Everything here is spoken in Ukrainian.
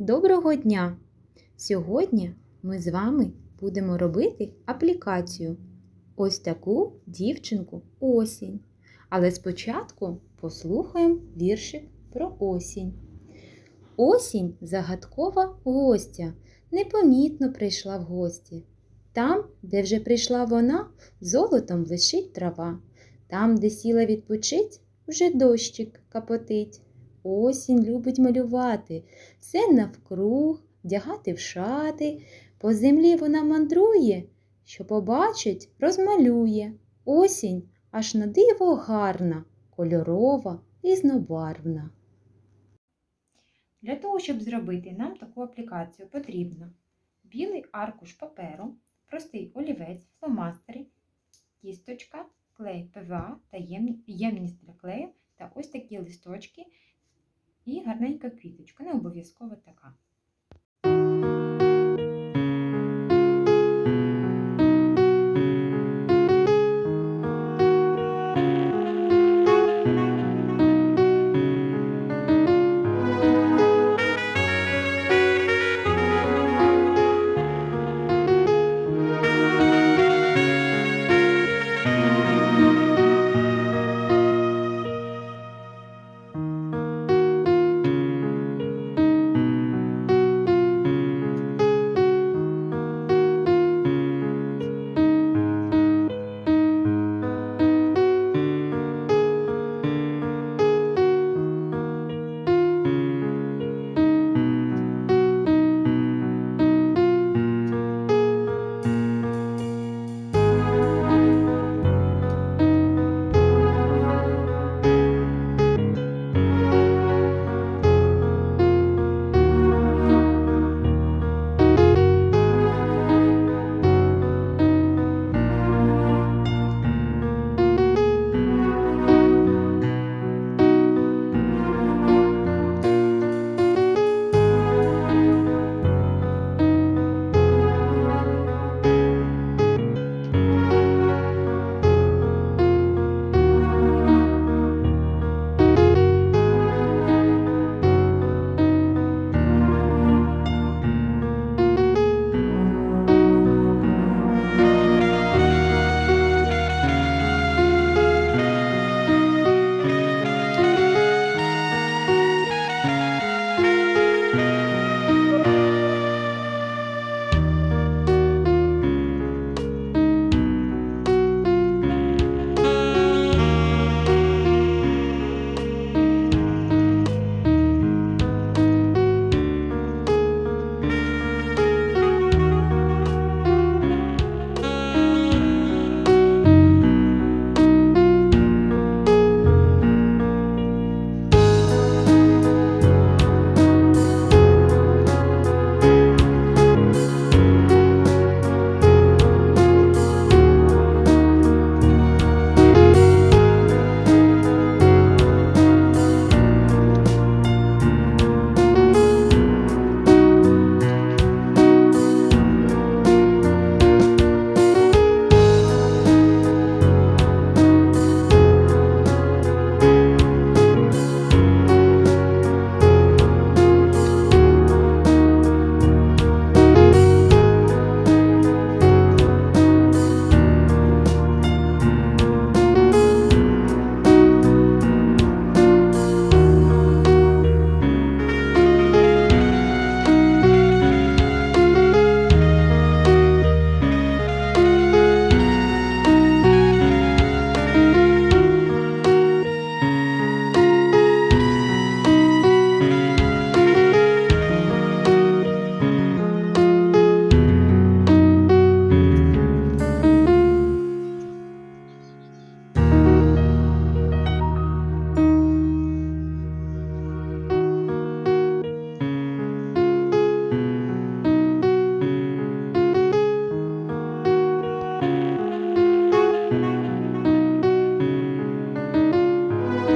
Доброго дня! Сьогодні ми з вами будемо робити аплікацію. Ось таку дівчинку осінь. Але спочатку послухаємо віршик про осінь. Осінь загадкова гостя, непомітно прийшла в гості. Там, де вже прийшла вона, золотом блищить трава. Там, де сіла відпочить, вже дощик капотить. Осінь любить малювати, все навкруг, вдягати в шати. По землі вона мандрує, що побачить, розмалює. Осінь аж на диво гарна, кольорова, різнобарвна. Для того, щоб зробити нам таку аплікацію, потрібно білий аркуш паперу, простий олівець, фломастери, кісточка, клей ПВА та єм- ємність для клею та ось такі листочки і гарненька квіточка, не обов'язково така.